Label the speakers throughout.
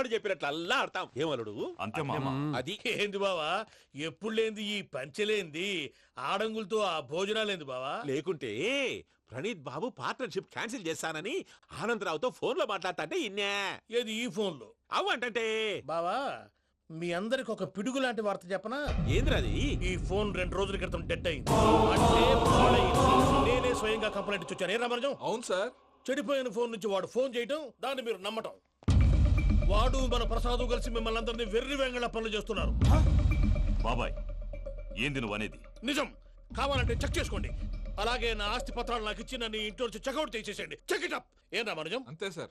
Speaker 1: వాడు చెప్పినట్లు అల్లా ఆడతాం. ఏమలుడు?
Speaker 2: అంతే మామ.
Speaker 1: అది
Speaker 3: ఏంది బావా? ఎప్పుడు లేంది ఈ పంచలేంది? ఆడంగులతో ఆ భోజనాలేంది బావా?
Speaker 1: లేకుంటే ప్రణీత్ బాబు పార్ట్నర్షిప్ క్యాన్సిల్ చేస్తానని ఆనందరావుతో ఫోన్లో మాట్లాడతాంటే ఇన్నే.
Speaker 3: ఏది ఈ ఫోన్లో?
Speaker 1: అవ్వంటే
Speaker 3: బావా మీ అందరికి ఒక పిడుగు లాంటి వార్త చెప్పనా?
Speaker 1: ఏంద్రది
Speaker 3: ఈ ఫోన్ రెండు రోజుల క్రితం డెడ్ అయింది. అంటే పాడైంది. నేనే స్వయంగా కంప్లైంట్ ఇచ్చి వచ్చాను. ఏ రామరాజం
Speaker 4: అవును సార్.
Speaker 3: చెడిపోయిన ఫోన్ నుంచి వాడు ఫోన్ చేయటం దాన్ని మీరు నమ్మటం. వాడు మన ప్రసాదు కలిసి మిమ్మల్ని అందరినీ వెర్రి వెంగళ పనులు చేస్తున్నారు.
Speaker 2: బాబాయ్ ఏంది నువ్వు అనేది?
Speaker 3: నిజం. కావాలంటే చెక్ చేసుకోండి. అలాగే నా ఆస్తి పత్రాలు నాకు ఇచ్చి నన్ను ఇంట్లో చెక్అౌట్ చేసేసండి చెక్ ఇట్ అప్ ఏం రామరాజం
Speaker 4: అంతే సార్.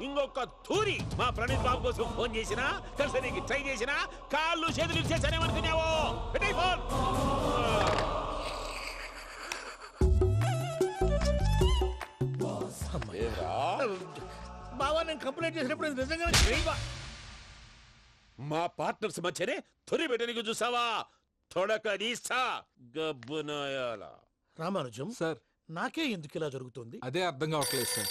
Speaker 1: ఇంకొక తూరి మా ప్రణీత్ బాబు కోసం ఫోన్ చేసినా కలిసి నీకు ట్రై చేసినా కాళ్ళు చేతులు చేశానేమనుకున్నావు పెట్టేయ్ ఫోన్?
Speaker 3: బావా నేను కంప్లైంట్ చేసినప్పుడు నిజంగానే చేయవా
Speaker 1: మా పార్ట్నర్స్ మధ్యనే తొలి పెట్టడానికి చూసావా? తొడక నీస్తా! గబ్బునాయాల
Speaker 3: రామానుజం
Speaker 4: సార్.
Speaker 3: నాకే ఎందుకు ఇలా జరుగుతుంది?
Speaker 4: అదే అర్థం కావట్లేదు సార్.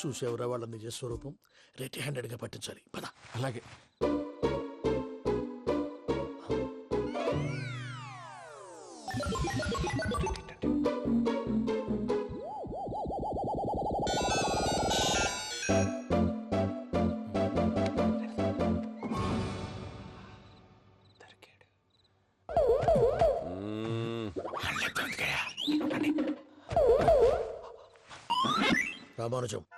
Speaker 3: చూసేవరా వాళ్ళ నిజ స్వరూపం రెట్టి హ్యాండెడ్గా పట్టించాలి. పద.
Speaker 5: అలాగే.
Speaker 3: రామానుజం.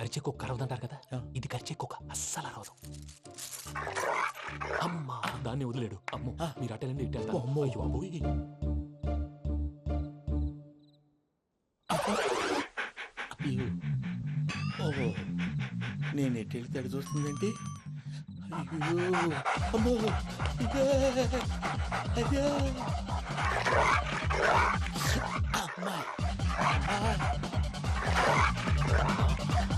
Speaker 6: అరిచే కుక్క అరవదంటారు కదా ఇది కరిచే కుక్క అస్సలు అరవదు. అమ్మా దాన్ని వదిలేడు. అమ్మో మీరు అటెండి ఇటు వెళ్తారు.
Speaker 3: అమ్మో.
Speaker 6: అయ్యో అబ్బోయ్.
Speaker 3: ఓహో. నేను ఎటు వెళ్తే చూస్తుందేంటి? అయ్యో. అమ్మో. ఇదే. అదే అమ్మా.
Speaker 6: అమ్మని అని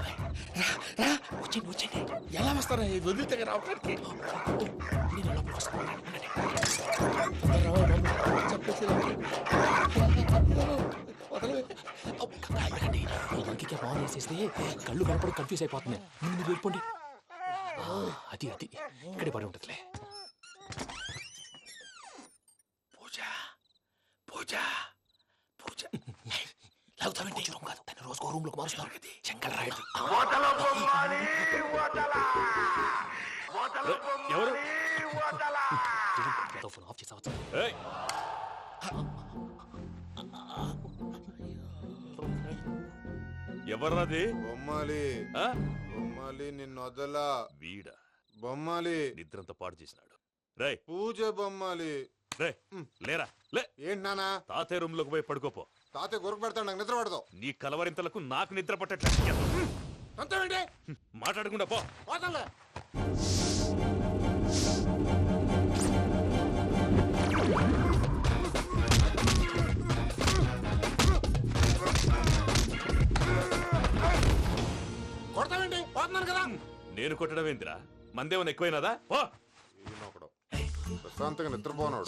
Speaker 6: వచ్చేయండి వచ్చేయండి
Speaker 3: ఎలా వస్తారా వదిలితే రావడానికి
Speaker 6: నేను లోపలికి వస్తాను
Speaker 3: చెప్పేసి
Speaker 6: వేసేస్తే కళ్ళు కనపడి కన్ఫ్యూజ్ అయిపోతున్నాయి ముందు మీరు వెళ్ళిపోండి అది అది ఇక్కడే పడి ఉంటుందిలే
Speaker 3: పూజ పూజ
Speaker 6: లాగుతామంటే రూమ్ కాదు. దాన్ని రోజుకో రూమ్లోకి కదా చెంగల్ రాయడం.
Speaker 1: ఎవరు?
Speaker 6: ఫోన్ ఆఫ్ చేసావచ్చు!
Speaker 1: ఎవర్రాది?
Speaker 7: బొమ్మాలి.
Speaker 1: ఆ?
Speaker 7: బొమ్మాలి నిన్ను వదలా.
Speaker 1: వీడ.
Speaker 7: బొమ్మాలి.
Speaker 1: నిద్రంతా పాడు చేసినాడు. రేయ్!
Speaker 7: పూజ బొమ్మాలి.
Speaker 1: రే లేరా? లే!
Speaker 7: ఏంటి నానా
Speaker 1: తాతయ్య రూమ్లోకి పోయి పడుకోపో.
Speaker 7: తాతయ్య గురకు పెడతాడు నాకు నిద్ర పడదు.
Speaker 1: నీ కలవరింతలకు నాకు నిద్ర పట్టట్లేదు
Speaker 7: అంతేంటి
Speaker 1: మాట్లాడకుండా పో.
Speaker 7: పోతాలే కొడతావేంటి? పోతున్నాను కదా.
Speaker 1: నేను కొట్టడం ఏందిరా? మందేమన్నా ఎక్కువైనదా? పో.
Speaker 7: ఈయనొకడు. ప్రశాంతంగా నిద్రపోనాడు.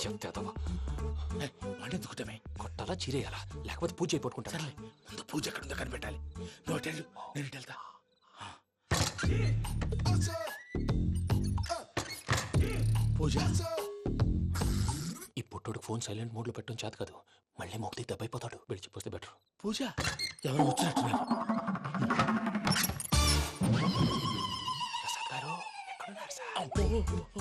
Speaker 3: వాడెందుకుంటామే
Speaker 6: కొట్టాలా చీరేయాలా? లేకపోతే పూజ అయిపోట్టుకుంటా
Speaker 3: సర్లే ముందు పూజ ఎక్కడ ఉందో కనిపెట్టాలి. వెళ్ళు, నేను ఇటు వెళ్తా. పూజ.
Speaker 6: ఈ పుట్టోడు ఫోన్ సైలెంట్ మోడ్లో పెట్టడం చేత కాదు. మళ్ళీ మోగితే దెబ్బైపోతాడు. వెళ్ళి చెప్పొస్తే బెటర్.
Speaker 3: పూజ? ఎవరు వచ్చినట్టున్నారు
Speaker 6: ప్రసాద్ గారు ఎక్కడున్నారు సార్?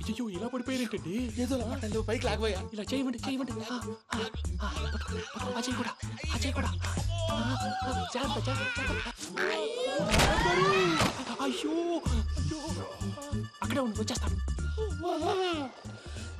Speaker 6: అయ్యో ఇలా పడిపోయారేంటండి
Speaker 3: ఏదో లమ్మటండి పైకి లాగబోయా
Speaker 6: ఇలా చేయమండి చేయమండి ఆ, ఆ, ఆ, పట్టుకో, పట్టుకో, ఆ చేయి కూడా ఆ చేయి కూడా ఆ, ఆ, జాగ్రత్త, జాగ్రత్త, జాగ్రత్త. అయ్యో అయ్యో అక్కడే ఉండి వచ్చేస్తాను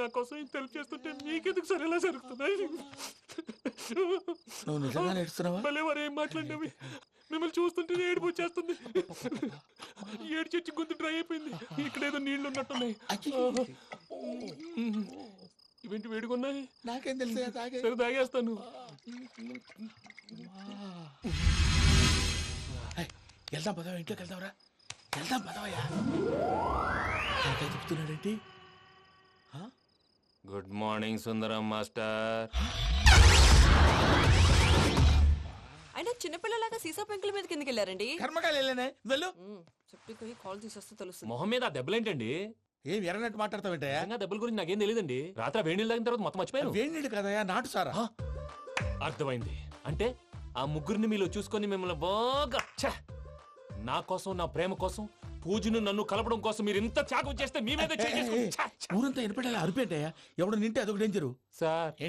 Speaker 6: నా కోసం ఇంత హెల్ప్ చేస్తుంటే మీకెందుకు సరే ఎలా జరుగుతున్నాయి?
Speaker 3: నువ్వు నిజంగా నేర్చుతున్నావా
Speaker 6: భలే వారు ఏం మాట్లాడినవి. మిమ్మల్ని చూస్తుంటే ఏడుపు వచ్చేస్తుంది. ఏడు చెట్టు గొంతు డ్రై అయిపోయింది. ఇక్కడ ఏదో నీళ్ళు ఉన్నట్టున్నాయి. ఇవేంటి వేడుకున్నాయి
Speaker 3: నాకేం తెలుసు
Speaker 6: సరే తాగేస్తాను.
Speaker 3: వెళ్దాం పదవా ఇంట్లోకి వెళ్దాంరా. వెళ్దాం పదవయ్యా చెప్తున్నాడేంటి?
Speaker 6: గుడ్ మార్నింగ్ సుందరం మాస్టర్
Speaker 8: అయినా చిన్నపిల్లలాగా సీసా పెంకుల మీద కిందకి వెళ్ళారండి.
Speaker 3: కర్మకాయలు వెళ్ళానే? వెళ్ళు.
Speaker 8: చెప్పి కాల్ తీసేస్తే తెలుస్తుంది.
Speaker 6: మొహం మీద ఆ దెబ్బలేంటండి?
Speaker 3: ఏం ఎర్రనట్టు మాట్లాడతావేంటయ్యా
Speaker 6: నిజంగా దెబ్బల గురించి నాకేం తెలియదండి రాత్రి వేడి నీళ్ళు తాగిన తర్వాత మొత్తం మర్చిపోయాను.
Speaker 3: వేణిడు కదయ్యా నాటు సారా?
Speaker 6: అర్థమైంది. అంటే ఆ ముగ్గురిని మీలో చూసుకొని మిమ్మల్ని బాగా ఛ! నా కోసం నా ప్రేమ కోసం పూజను నన్ను కలపడం కోసం మీరు ఇంత త్యాగం చేస్తే మీ మీద
Speaker 3: ఊరంతా వినపడేలా అరిపేంటయ్యా? ఎవడు నింటే అదొక డేంజరు
Speaker 6: సార్.